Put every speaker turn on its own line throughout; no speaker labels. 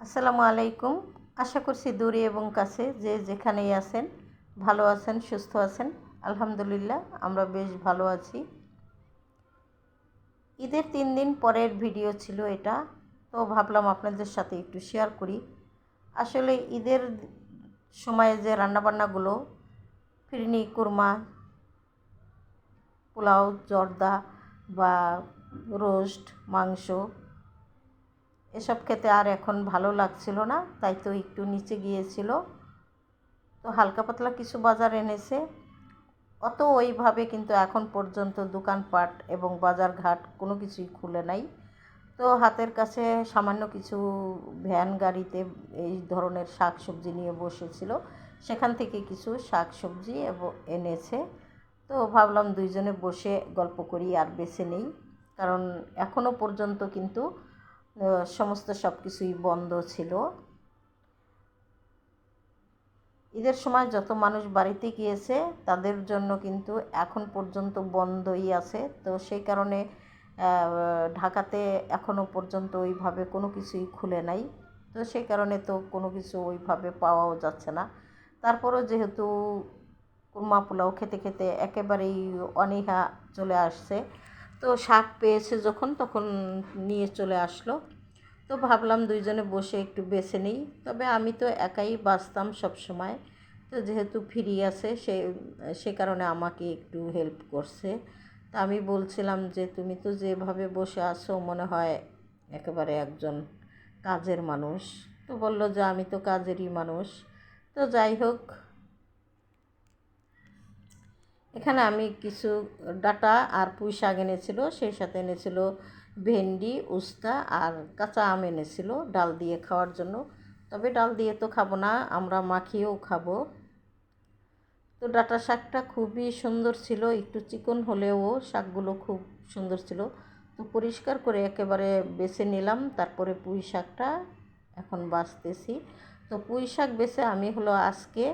আসসালামু আলাইকুম। আশা করছি দূরে এবং কাছে যে যেখানেই আছেন, ভালো আছেন, সুস্থ আছেন, আলহামদুলিল্লাহ আমরা বেশ ভালো আছি। ঈদের তিন দিন পরের ভিডিও ছিল এটা, তো ভাবলাম আপনাদের সাথে একটু শেয়ার করি। আসলে ঈদের সময়ে যে রান্নাবান্নাগুলো, ফিরনি, কুরমা, পোলাও, জর্দা বা রোস্ট, মাংস এসব খেতে আর এখন ভালো লাগছিল না, তাই তো একটু নিচে গিয়েছিল। তো হালকা পাতলা কিছু বাজার এনেছে। অত ওইভাবে কিন্তু এখন পর্যন্ত দোকানপাট এবং বাজার ঘাট কোনো কিছুই খুলে নাই। তো হাতের কাছে সামান্য কিছু ভ্যান গাড়িতে এই ধরনের শাক সবজি নিয়ে বসেছিল। সেখান থেকে কিছু শাক সবজি এবং, এনেছে। তো ভাবলাম দুইজনে বসে গল্প করি আর বেছে নেই। কারণ এখনও পর্যন্ত কিন্তু সমস্ত সব কিছুই বন্ধ ছিল। ঈদের সময় যত মানুষ বাড়িতে গিয়েছে, তাদের জন্য কিন্তু এখন পর্যন্ত বন্ধই আছে। তো সেই কারণে ঢাকাতে এখনও পর্যন্ত ওইভাবে কোনো কিছুই খুলে নাই। তো সেই কারণে তো কোনো কিছু ওইভাবে পাওয়াও যাচ্ছে না। তারপরও যেহেতু কুরমা পোলাও খেতে খেতে একেবারেই অনীহা চলে আসছে তো শাক পেয়েছে যখন, তখন নিয়ে চলে আসলো। তো ভাবলাম দুইজনে বসে একটু বেছে নিই। তবে আমি তো একাই বাঁচতাম সবসময়। তো যেহেতু ফ্রি আছে, সে সে কারণে আমাকে একটু হেল্প করছে। তা আমি বলছিলাম যে, তুমি তো যেভাবে বসে আছো, মনে হয় একেবারে একজন কাজের মানুষ। তো বলল যে, আমি তো কাজেরই মানুষ। তো যাই হোক এখানে আমি কিছু ডাটা আর পুঁই শাক এনেছিল, সেই সাথে এনেছিল ভেন্ডি, উস্তা আর কাঁচা আম এনেছিল ডাল দিয়ে খাওয়ার জন্য। তবে ডাল দিয়ে তো খাব না, আমরা মাখিয়েও খাব। তো ডাটা শাকটা খুবই সুন্দর ছিল, একটু চিকন হলেও শাকগুলো খুব সুন্দর ছিল। তো পরিষ্কার করে একেবারে বেছে নিলাম, তারপরে পুঁই শাকটা এখন বাছতেছি তো পুঁই শাক বেছে আমি হলো আজকে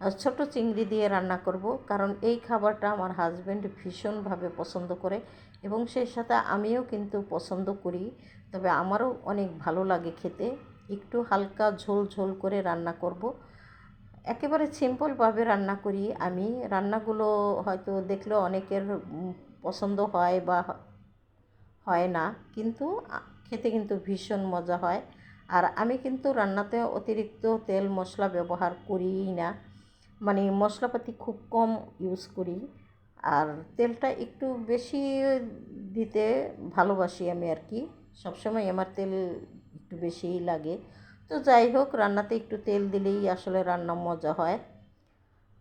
ছোট চিংড়ি দিয়ে রান্না করব, কারণ এই খাবারটা আমার হাজব্যান্ড ভীষণভাবে পছন্দ করে এবং সেই সাথে আমিও কিন্তু পছন্দ করি। তবে আমারও অনেক ভালো লাগে খেতে। একটু হালকা ঝোল ঝোল করে রান্না করব। একেবারে সিম্পলভাবে রান্না করি আমি। রান্নাগুলো হয়তো দেখলে অনেকের পছন্দ হয় বা হয় না, কিন্তু খেতে কিন্তু ভীষণ মজা হয়। আর আমি কিন্তু রান্নাতে অতিরিক্ত তেল মশলা ব্যবহার করিই না। মানে মশলাপাতি খুব কম ইউজ করি। আর তেলটা একটু বেশি দিতে ভালোবাসি আমি আর কি। সবসময় আমার তেল একটু বেশিই লাগে। তো যাই হোক, রান্নাতে একটু তেল দিলেই আসলে রান্না মজা হয়।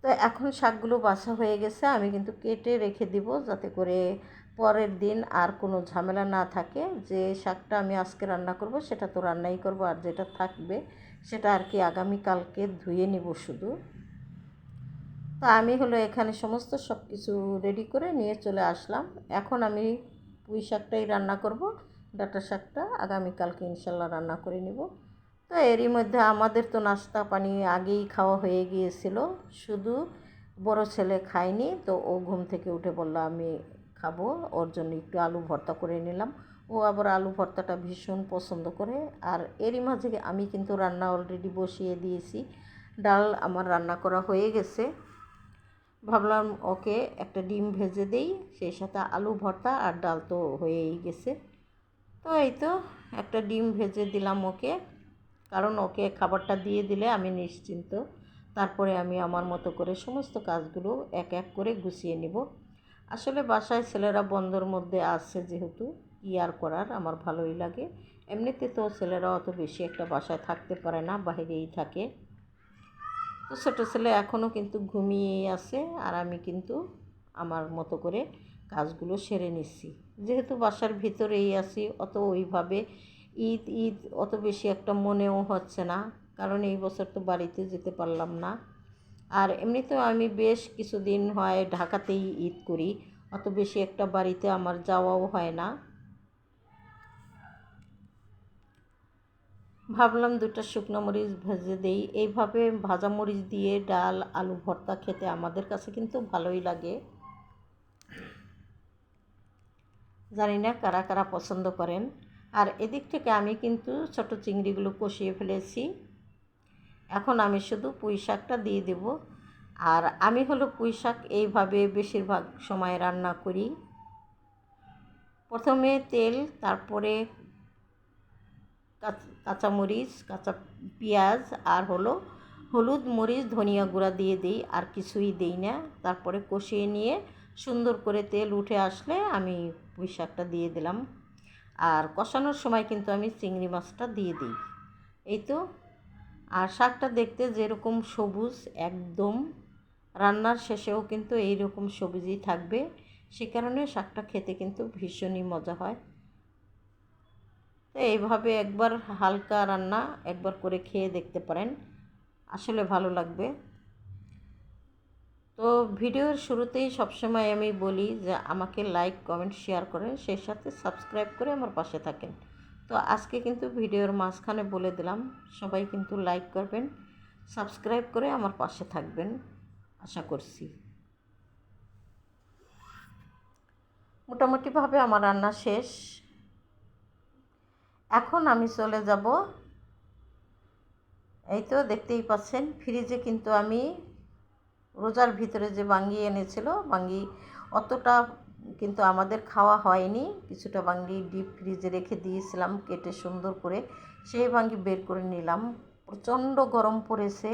তো এখন শাকগুলো বাছা হয়ে গেছে, আমি কিন্তু কেটে রেখে দিব যাতে করে পরের দিন আর কোনো ঝামেলা না থাকে। যে শাকটা আমি আজকে রান্না করব, সেটা তো রান্নাই করব, আর যেটা থাকবে সেটা আর কি আগামীকালকে ধুয়ে নিব শুধু। তো আমি হলো এখানে সমস্ত সব কিছু রেডি করে নিয়ে চলে আসলাম। এখন আমি পুঁই শাকটাই রান্না করব, ডাটা শাকটা। আগামীকালকে ইনশাল্লাহ রান্না করে নিব। তো এরই মধ্যে আমাদের তো নাস্তা পানি আগেই খাওয়া হয়ে গিয়েছিল। শুধু বড় ছেলে খায়নি, তো ও ঘুম থেকে উঠে বলল, আমি খাব। ওর জন্য একটু আলু ভর্তা করে নিলাম। ও আবার আলু ভর্তাটা ভীষণ পছন্দ করে। আর এরই মাঝে আমি কিন্তু রান্না অলরেডি বসিয়ে দিয়েছি। ডাল আমার রান্না করা হয়ে গেছে। ভাবলাম ওকে একটা ডিম ভেজে দেই, সেই সাথে আলু ভর্তা আর ডাল তো হয়েই গেছে। তো এই তো একটা ডিম ভেজে দিলাম ওকে। কারণ ওকে খাবারটা দিয়ে দিলে আমি নিশ্চিন্ত। তারপরে আমি আমার মতো করে সমস্ত কাজগুলো এক এক করে গুছিয়ে নিব। আসলে বাসায় ছেলেরা বন্ধর মধ্যে আসছে যেহেতু, কী আর করার আমার ভালোই লাগে। এমনিতে তো ছেলেরা অত বেশি একটা বাসায় থাকতে পারে না, বাইরেই থাকে। তো ছোটো ছেলে এখনও কিন্তু ঘুমিয়েই আছে আর আমি কিন্তু আমার মতো করে কাজগুলো সেরে নিচ্ছি। যেহেতু বাসার ভিতরেই আছি, অত ওইভাবে ঈদ ঈদ অত বেশি একটা মনেও হচ্ছে না, কারণ এই বছর তো বাড়িতে যেতে পারলাম না। আর এমনিতেও আমি বেশ কিছুদিন হয় ঢাকাতেই ঈদ করি, অত বেশি একটা বাড়িতে আমার যাওয়াও হয় না। ভাবলাম দুটো শুকনো মরিচ ভেজে দেই। এইভাবে ভাজা মরিচ দিয়ে ডাল, আলু ভর্তা খেতে আমাদের কাছে কিন্তু ভালোই লাগে। জানি না কারা কারা পছন্দ করেন। আর এদিক থেকে আমি কিন্তু ছোট চিংড়িগুলো কষিয়ে ফেলেছি। এখন আমি শুধু পুঁই শাকটা দিয়ে দেব। আর আমি হলো পুঁই শাক এইভাবে বেশিরভাগ সময় রান্না করি। প্রথমে তেল, তারপরে কাঁচামরিচ, কাঁচা পেঁয়াজ আর হলো হলুদ মরিচ, ধনিয়া গুঁড়া দিয়ে দিই, আর কিছুই দিই না। তারপরে কষিয়ে নিয়ে সুন্দর করে তেল উঠে আসলে আমি পুঁই শাকটা দিয়ে দিলাম। আর কষানোর সময় কিন্তু আমি চিংড়ি মাছটা দিয়ে দিই। এই তো। আর শাকটা দেখতে যেরকম সবুজ একদম, রান্নার শেষেও কিন্তু এই রকম সবুজই থাকবে। সে কারণে শাকটা খেতে কিন্তু ভীষণই মজা হয়। তো এইভাবে একবার হালকা রান্না একবার করে খেয়ে দেখতে পারেন। আসলে ভালো লাগবে। তো ভিডিওর শুরুতেই সবসময় আমি বলি যে আমাকে লাইক, কমেন্ট, শেয়ার করেন, সেই সাথে সাবস্ক্রাইব করে আমার পাশে থাকেন। তো আজকে কিন্তু ভিডিওর মাঝখানে বলে দিলাম, সবাই কিন্তু লাইক করবেন, সাবস্ক্রাইব করে আমার পাশে থাকবেন, আশা করছি। মোটামুটিভাবে আমার রান্না শেষ। এখন আমি চলে যাব। এই তো দেখতেই পাচ্ছেন, ফ্রিজে কিন্তু আমি রোজার ভিতরে যে বাঙ্গি এনেছিল, বাঙ্গি অতটা কিন্তু আমাদের খাওয়া হয়নি। কিছুটা বাঙ্গি ডিপ ফ্রিজে রেখে দিয়েছিলাম, কেটে সুন্দর করে সেই বাঙ্গি বের করে নিলাম। প্রচণ্ড গরম পড়েছে।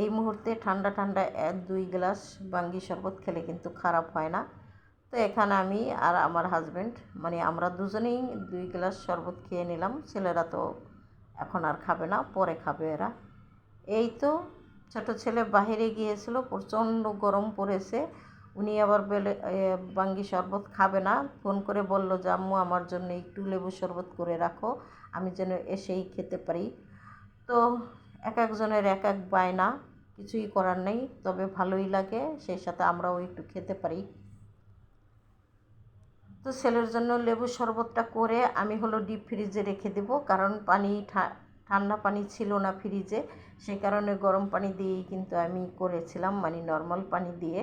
এই মুহূর্তে ঠান্ডা ঠান্ডা এক দুই গ্লাস বাঙ্গি শরবত খেলে কিন্তু খারাপ হয় না। তো এখানে আমি আর আমার হাজব্যান্ড মানে আমরা দুজনেই দুই গ্লাস শরবত খেয়ে নিলাম। ছেলেরা তো এখন আর খাবে না, পরে খাবে এরা। এই তো ছোট ছেলে বাইরে গিয়েছিল, প্রচণ্ড গরম পড়েছে। উনি আবার বেলে বাঙ্গি শরবত খাবে না। ফোন করে বলল যে, আম্মু, আমার জন্য একটু লেবু শরবত করে রাখো, আমি যেন এসেই খেতে পারি। তো এক একজনের এক এক বায়না, কিছুই করার নেই, তবে ভালোই লাগে, সেই সাথে আমরাও একটু খেতে পারি। তো ছেলের জন্য লেবু শরবতটা করে আমি হলো ডিপ ফ্রিজে রেখে দেব। কারণ পানি ঠান্ডা পানি ছিল না ফ্রিজে সেই কারণে গরম পানি দিয়েই কিন্তু আমি করেছিলাম মানে নর্মাল পানি দিয়ে।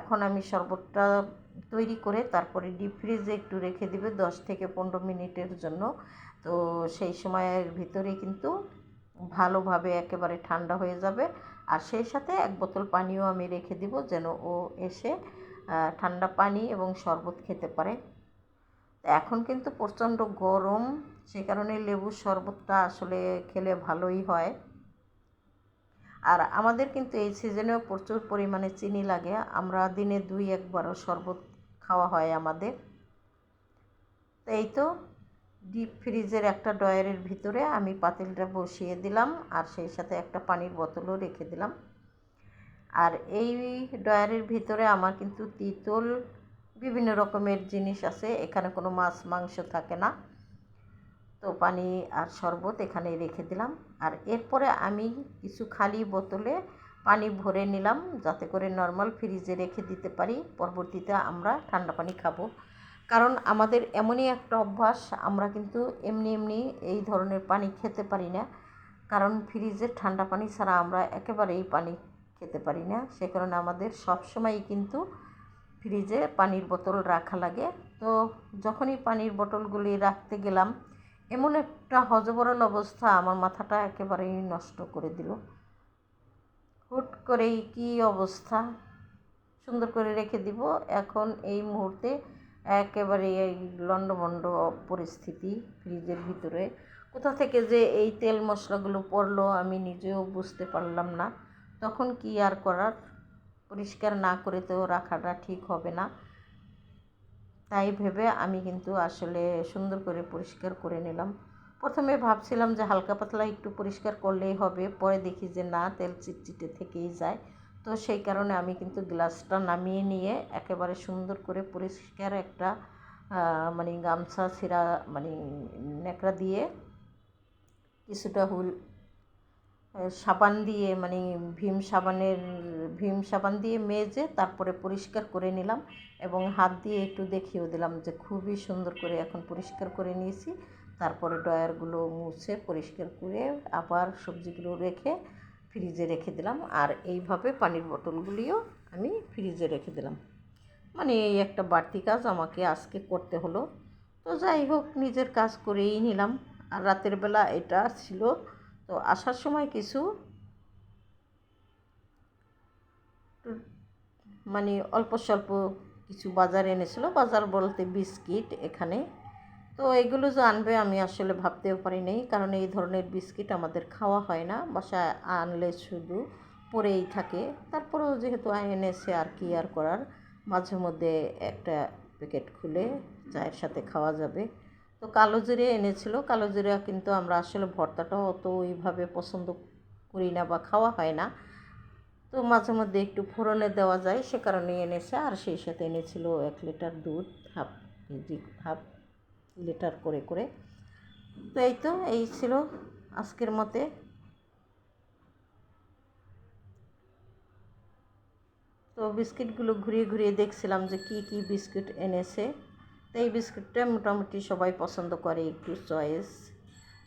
এখন আমি শরবতটা তৈরি করে তারপরে ডিপ ফ্রিজে একটু রেখে দিবে দশ থেকে পনেরো মিনিটের জন্য। তো সেই সময়ের ভিতরে কিন্তু ভালোভাবে একেবারে ঠান্ডা হয়ে যাবে। আর সেই সাথে এক বোতল পানিও আমি রেখে দিব যেন ও এসে ঠান্ডা পানি এবং শরবত খেতে পারে। এখন কিন্তু প্রচণ্ড গরম সেই কারণে লেবুর শরবতটা আসলে খেলে ভালোই হয়। আর আমাদের কিন্তু এই সিজনেও প্রচুর পরিমাণে চিনি লাগে। আমরা দিনে দুই একবারও শরবত খাওয়া হয় আমাদের। তো এই তো ডিপ ফ্রিজের একটা ডয়ারের ভিতরে আমি পাতিলটা বসিয়ে দিলাম আর সেই সাথে একটা পানির বোতলও রেখে দিলাম। আর এই ডয়ারের ভিতরে আমার কিন্তু তিতল বিভিন্ন রকমের জিনিস আছে, এখানে কোনো মাছ, মাংস থাকে না। তো পানি আর শরবত এখানে রেখে দিলাম। আর এরপরে আমি কিছু খালি বোতলে পানি ভরে নিলাম, যাতে করে নর্মাল ফ্রিজে রেখে দিতে পারি। পরবর্তীতে আমরা ঠান্ডা পানি খাব। কারণ আমাদের এমনই একটা অভ্যাস, আমরা কিন্তু এমনি এমনি এই ধরনের পানি খেতে পারি না। কারণ ফ্রিজের ঠান্ডা পানি ছাড়া আমরা একেবারেই পানি খেতে পারি না। সে কারণে আমাদের সবসময়ই কিন্তু ফ্রিজে পানির বোতল রাখা লাগে। তো যখনই পানির বোতলগুলি রাখতে গেলাম, এমন একটা হজবরল অবস্থা আমার মাথাটা একেবারেই নষ্ট করে দিল। হুট করেই কী অবস্থা? সুন্দর করে রেখে দিব। এখন এই মুহূর্তে একেবারে এই লণ্ডভণ্ড পরিস্থিতি ফ্রিজের ভিতরে। কোথা থেকে যে এই তেল মশলাগুলো পড়ল আমি নিজেও বুঝতে পারলাম না। তখন কি আর করার? পরিষ্কার না করে তো রাখাটা ঠিক হবে না। তাই ভেবে আমি কিন্তু আসলে সুন্দর করে পরিষ্কার করে নিলাম। প্রথমে ভাবছিলাম যে হালকা পাতলা একটু পরিষ্কার করলেই হবে, পরে দেখি যে না, তেল চিটচিটে থেকেই যায়। তো সেই কারণে আমি কিন্তু গ্লাসটা নামিয়ে নিয়ে একেবারে সুন্দর করে পরিষ্কার একটা মানে গামছা ছিঁড়া মানে ন্যাকড়া দিয়ে কিছুটা হুল সাবান দিয়ে মানে ভীম সাবানের, ভীম সাবান দিয়ে মেজে তারপরে পরিষ্কার করে নিলাম এবং হাত দিয়ে একটু দেখিয়েও দিলাম যে খুবই সুন্দর করে এখন পরিষ্কার করে নিয়েছি। তারপরে ড্রয়ারগুলো মুছে পরিষ্কার করে আবার সবজিগুলো রেখে ফ্রিজে রেখে দিলাম আর এইভাবে পানির বোতলগুলিও আমি ফ্রিজে রেখে দিলাম। মানে এই একটা বাড়তি কাজ আমাকে আজকে করতে হলো। তো যাই হোক, নিজের কাজ করেই নিলাম। আর রাতের বেলা এটা ছিল তো আসার সময় কিছু মানে অল্প স্বল্প কিছু বাজার এনেছিল। বাজার বলতে বিস্কিট এখানে। তো এগুলো যে আনবে আমি আসলে ভাবতেও পারি নাই। কারণ এই ধরনের বিস্কিট আমাদের খাওয়া হয় না। বাসায় আনলে শুধু পড়েই থাকে। তারপরেও যেহেতু এনেছে আর কি আর করার, মাঝে মধ্যে একটা প্যাকেট খুলে চায়ের সাথে খাওয়া যাবে। তো কালো জিরে এনেছিল। কালো জিরা কিন্তু আমরা আসলে ভর্তাটাও অত ওইভাবে পছন্দ করি না বা খাওয়া হয় না। তো মাঝে মধ্যে একটু ফোড়নে দেওয়া যায়, সে কারণে এনেছে। আর সেই সাথে এনেছিল এক লিটার দুধ, হাফ কেজি, হাফ লিটার করে করে। তো এই তো, এই ছিল আজকের মতে। তো বিস্কিটগুলো ঘুরিয়ে ঘুরিয়ে দেখছিলাম যে কি কি বিস্কিট এনেছে। তো এই বিস্কুটটা মোটামুটি সবাই পছন্দ করে, একটু চয়েস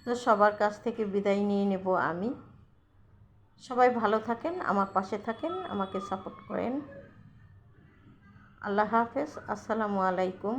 তো সবার কাছ থেকে বিদায় নিয়ে নেব আমি। সবাই ভালো থাকেন, আমার পাশে থাকেন, আমাকে সাপোর্ট করেন। আল্লাহ হাফেজ, আসসালামু আলাইকুম।